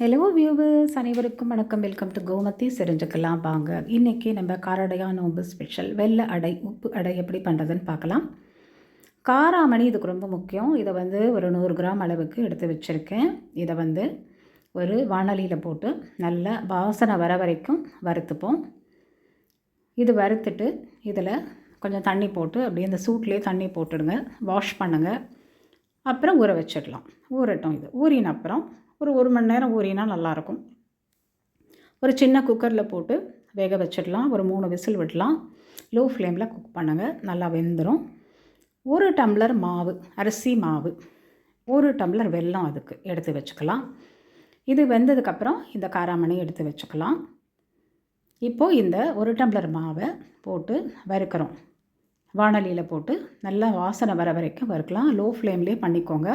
Hello viewers அனைவருக்கும் வணக்கம். Welcome to Gomathi. செரிஞ்சுக்கலாம் வாங்க. இன்றைக்கி நம்ம காரடையா நோம்பு ஸ்பெஷல் வெள்ளை அடை உப்பு அடை எப்படி பண்ணுறதுன்னு பார்க்கலாம். காராமணி இதுக்கு ரொம்ப முக்கியம். இதை வந்து ஒரு நூறு கிராம் அளவுக்கு எடுத்து வச்சுருக்கேன். இதை வந்து ஒரு வானலியில் போட்டு நல்லா வாசனை வர வரைக்கும் வறுத்துப்போம். இது வறுத்துட்டு இதில் கொஞ்சம் தண்ணி போட்டு அப்படியே இந்த சூட்லேயே தண்ணி போட்டுடுங்க. வாஷ் பண்ணுங்கள் அப்புறம் ஊற வச்சிடலாம் ஊறட்டும் இது. ஊறின அப்புறம் ஒரு ஒரு மணி நேரம் ஊறினா நல்லாயிருக்கும். ஒரு சின்ன குக்கரில் போட்டு வேக வச்சிடலாம். ஒரு மூணு விசில் விடலாம். லோ ஃப்ளேமில் குக் பண்ணுங்கள் நல்லா வெந்துடும் ஒரு டம்ளர் மாவு அரிசி மாவு ஒரு டம்ளர் வெல்லம் அதுக்கு எடுத்து வச்சுக்கலாம். இது வெந்ததுக்கப்புறம் இந்த காராமணி எடுத்து வச்சுக்கலாம். இப்போது இந்த ஒரு டம்ளர் மாவை போட்டு வறுக்கிறோம். வானலியில் போட்டு நல்லா வாசனை வர வரைக்கும் வறுக்கலாம். லோ ஃப்ளேம்லேயே பண்ணிக்கோங்க.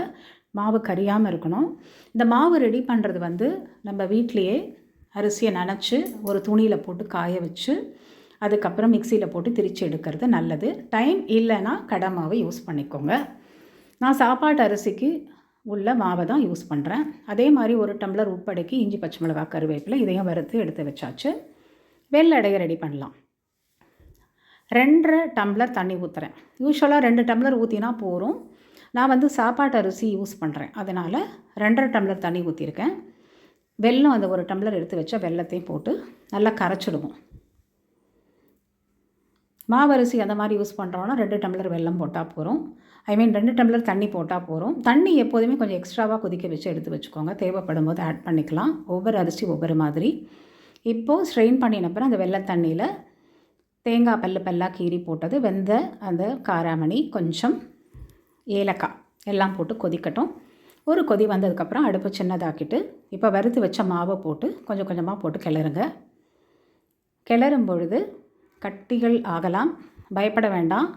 மாவு கரியாமல் இருக்கணும். இந்த மாவு ரெடி பண்ணுறது வந்து நம்ம வீட்லேயே அரிசியை நனைச்சி ஒரு துணியில் போட்டு காய வச்சு அதுக்கப்புறம் மிக்சியில் போட்டு திரித்து எடுக்கிறது நல்லது. டைம் இல்லைன்னா கடை மாவை யூஸ் பண்ணிக்கோங்க. நான் சாப்பாட்டு அரிசிக்கு உள்ள மாவை தான் யூஸ் பண்ணுறேன் அதே மாதிரி ஒரு டம்ளர் உப்படைக்கு இஞ்சி பச்சை மிளகா கருவேப்பிலை இதையும் வறுத்து எடுத்து வச்சாச்சு. வெள்ளடையை ரெடி பண்ணலாம். ரெண்டரை டம்ளர் தண்ணி ஊற்றுறேன் யூஸ்வலாக ரெண்டு டம்ளர் ஊற்றினா போகும் நான் வந்து சாப்பாட்டு அரிசி யூஸ் பண்ணுறேன் அதனால் ரெண்டரை டம்ளர் தண்ணி ஊற்றிருக்கேன் வெல்லம் அந்த ஒரு டம்ளர் எடுத்து வச்சா வெள்ளத்தையும் போட்டு நல்லா கரைச்சிடுவோம். மாவரிசி அந்த மாதிரி யூஸ் பண்ணுறோன்னா ரெண்டு டம்ளர் வெல்லம் போட்டால் போகிறோம் ஐ மீன் ரெண்டு டம்ளர் தண்ணி போட்டால் போகிறோம் தண்ணி எப்போதுமே கொஞ்சம் எக்ஸ்ட்ராவாக கொதிக்க வச்சு எடுத்து வச்சுக்கோங்க. தேவைப்படும் போது ஆட் பண்ணிக்கலாம். ஒவ்வொரு அரிசி ஒவ்வொரு மாதிரி. இப்போது ஸ்ட்ரெயின் பண்ணினப்பறம் அந்த வெள்ளை தண்ணியில் தேங்காய் பல்லு பல்லாக கீறி போட்டது வெந்த அந்த காராமணி கொஞ்சம் ஏலக்காய் எல்லாம் போட்டு கொதிக்கட்டும். ஒரு கொதி வந்ததுக்கப்புறம் அடுப்பு சின்னதாக்கிட்டு இப்போ வறுத்து வச்ச மாவை போட்டு கொஞ்சம் கொஞ்சமாக போட்டு கிளறுங்க. கிளறும் பொழுது கட்டிகள் ஆகலாம். பயப்பட வேண்டாம்.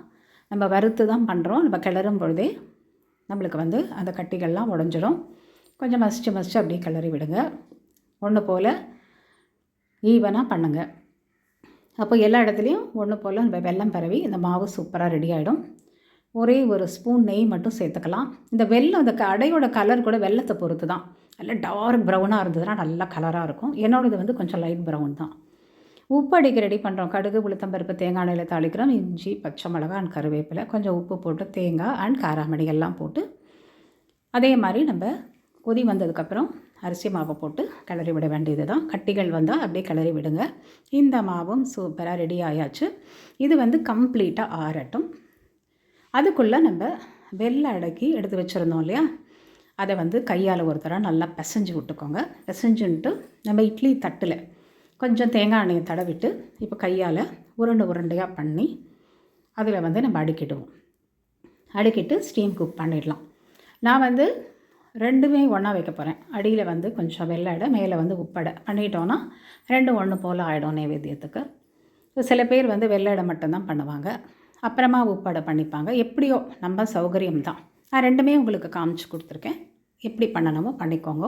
நம்ம வறுத்து தான் பண்ணுறோம் நம்ம கிளறும் பொழுதே நம்மளுக்கு வந்து அந்த கட்டிகள்லாம் உடஞ்சிடும் கொஞ்சம் மசிச்சு மசிச்சு அப்படியே கிளறி விடுங்க. ஒன்று போல் ஈவனாக பண்ணுங்கள் அப்போ எல்லா இடத்துலையும் ஒன்று போல் நம்ம வெள்ளம் பரவி இந்த மாவு சூப்பராக ரெடி ஆகிடும் ஒரே ஒரு ஸ்பூன் நெய் மட்டும் சேர்த்துக்கலாம். இந்த வெள்ளம் அந்த அடையோட கலர் கூட வெள்ளத்தை பொறுத்து தான். நல்லா டார்க் ப்ரௌனாக இருந்ததுன்னா நல்லா கலராக இருக்கும். என்னோடது வந்து கொஞ்சம் லைட் ப்ரௌன் தான். உப்பு அடிக்க ரெடி பண்ணுறோம் கடுகு உளுத்தம்பருப்பு தேங்காய் எண்ணெயில் தாளிக்கிறோம். இஞ்சி பச்சை மிளகா அண்ட் கருவேப்பிலை. கொஞ்சம் உப்பு போட்டு தேங்காய் அண்ட் காராமணி எல்லாம் போட்டு அதே மாதிரி நம்ம கொதி வந்ததுக்கப்புறம் அரிசி மாவை போட்டு கிளறி விட வேண்டியது தான் கட்டிகள் வந்தால் அப்படியே கிளறி விடுங்க. இந்த மாவும் சூப்பராக ரெடி ஆயாச்சு. இது வந்து கம்ப்ளீட்டாக ஆறட்டும். அதுக்குள்ளே நம்ம வெள்ளை அடக்கி எடுத்து வச்சுருந்தோம் இல்லையா? அதை வந்து கையால் ஒரு தடவை நல்லா பிசைஞ்சு விட்டுக்கோங்க. பிசைஞ்சுன்ட்டு நம்ம இட்லி தட்டில் கொஞ்சம் தேங்காய் எண்ணெயை தடவிட்டு இப்போ கையால் உருண்டை உருண்டையாக பண்ணி அதில் வந்து நம்ம அடுக்கிடுவோம். அடுக்கிட்டு ஸ்டீம் குக் பண்ணிடலாம். நான் வந்து ரெண்டுமே ஒன்றா வைக்க போகிறேன் அடியில் வந்து கொஞ்சம் வெள்ளை மேலே வந்து உப்படை. பண்ணிட்டோன்னா ரெண்டும் ஒன்று போல் ஆகிடும் நைவேத்தியத்துக்கு. சில பேர் வந்து வெள்ளை மட்டும்தான் பண்ணுவாங்க. அப்புறமா உப்படை பண்ணிப்பாங்க. எப்படியோ நம்ம சௌகரியம் தான். நான் ரெண்டுமே உங்களுக்கு காமிச்சு கொடுத்துருக்கேன். எப்படி பண்ணணுமோ பண்ணிக்கோங்க.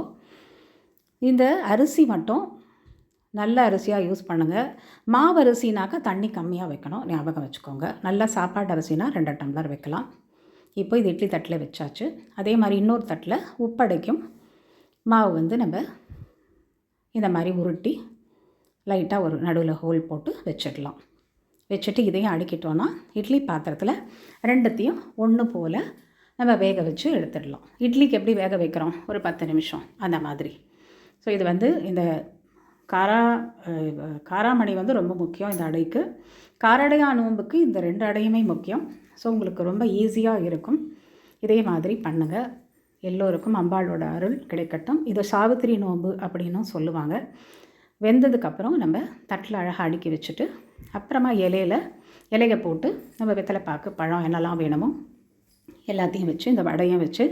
இந்த அரிசி மட்டும் நல்ல அரிசியாக யூஸ் பண்ணுங்கள் மாவு அரிசினாக்கா தண்ணி கம்மியாக வைக்கணும். ஞாபகம் வச்சுக்கோங்க. நல்ல சாப்பாடு அரிசினா ரெண்டு டம்ளர் வைக்கலாம். இப்போ இது இட்லி தட்டில் வச்சாச்சு. அதே மாதிரி இன்னொரு தட்டில் உப்படைக்கும். மாவு வந்து நம்ம இந்த மாதிரி உருட்டி லைட்டாக ஒரு நடுவில் ஹோல் போட்டு வச்சிடலாம். வச்சுட்டு இதையும் அடுக்கிட்டோன்னா இட்லி பாத்திரத்தில் ரெண்டுத்தையும் ஒன்று போல் நம்ம வேக வச்சு எடுத்துடலாம். இட்லிக்கு எப்படி வேக வைக்கிறோம்? ஒரு பத்து நிமிஷம். அந்த மாதிரி. ஸோ இது வந்து இந்த காரா காராமணி வந்து ரொம்ப முக்கியம் இந்த அடைக்கு. காரடையா நோம்புக்கு இந்த ரெண்டு அடையுமே முக்கியம். ஸோ உங்களுக்கு ரொம்ப ஈஸியாக இருக்கும். இதே மாதிரி பண்ணுங்கள் எல்லோருக்கும் அம்பாளோட அருள் கிடைக்கட்டும். இது சாவித்திரி நோம்பு அப்படின்னும் சொல்லுவாங்க. வெந்ததுக்கப்புறம் நம்ம தட்டில் அழகாக அடுக்கி வச்சுட்டு அப்புறமா இலையில் இலையை போட்டு நம்ம வெத்தலை பாக்கு பழம் என்னெல்லாம் வேணுமோ எல்லாத்தையும் வச்சு இந்த வடையும் வச்சு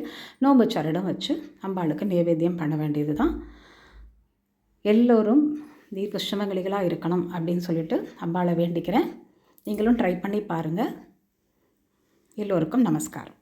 நோம்பு சரடும் வச்சு அம்பாளுக்கு நைவேத்தியம் பண்ண வேண்டியது தான் எல்லோரும் தீர்க்க சுமங்கலிகளாக இருக்கணும் அப்படின்னு சொல்லிட்டு அம்பாவை வேண்டிக்கிறேன். நீங்களும் ட்ரை பண்ணி பாருங்கள் எல்லோருக்கும் நமஸ்காரம்.